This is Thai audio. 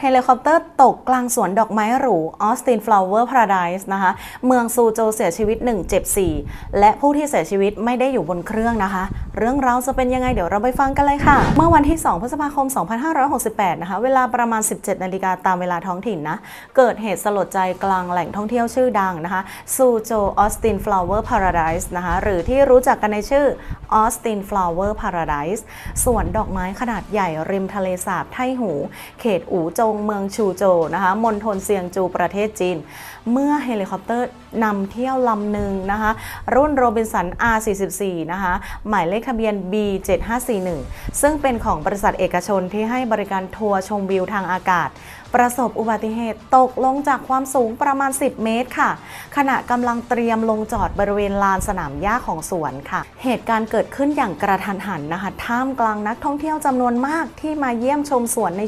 เฮลิคอปเตอร์ตกกลางสวนดอกไม้หรูออสตินฟลาวเวอร์พาราไดส์นะคะ เมืองซูโจเสียชีวิต 1 เจ็บ 4 และผู้ที่เสียชีวิตไม่ได้อยู่บนเครื่องนะคะ เรื่องราวจะเป็นยังไงเดี๋ยวเราไปฟังกันเลยค่ะ เมื่อวันที่ 2 พฤษภาคม 2568 นะคะ เวลาประมาณ 17 นาฬิกาตามเวลาท้องถิ่นนะ เกิดเหตุสลดใจกลางแหล่งท่องเที่ยวชื่อดังนะคะซูโจออสตินฟลาวเวอร์พาราไดส์นะคะหรือที่รู้จักกันในชื่อออสตินฟลาวเวอร์พาราไดส์สวนดอกไม้ขนาดใหญ่ริมทะเลสาบไทหู เขตอู่จงเมืองชูโจนะคะมณฑลเซียงจูประเทศจีน เมื่อเฮลิคอปเตอร์นำเที่ยวลำหนึ่งนะคะ รุ่นโรบินสัน R44 นะคะ หมายเลขทะเบียน B7541 ซึ่งเป็นของบริษัทเอกชนที่ให้บริการทัวร์ชมวิวทางอากาศ ประสบอุบัติเหตุตกลงจากความสูงประมาณ 10 เมตรค่ะ ขณะกำลังเตรียมลงจอดบริเวณลานสนามหญ้าของสวนค่ะ เหตุการณ์เกิดขึ้นอย่างกระทันหันนะคะ ท่ามกลางนักท่องเที่ยวจำนวนมากที่มาเยี่ยมชมสวนใน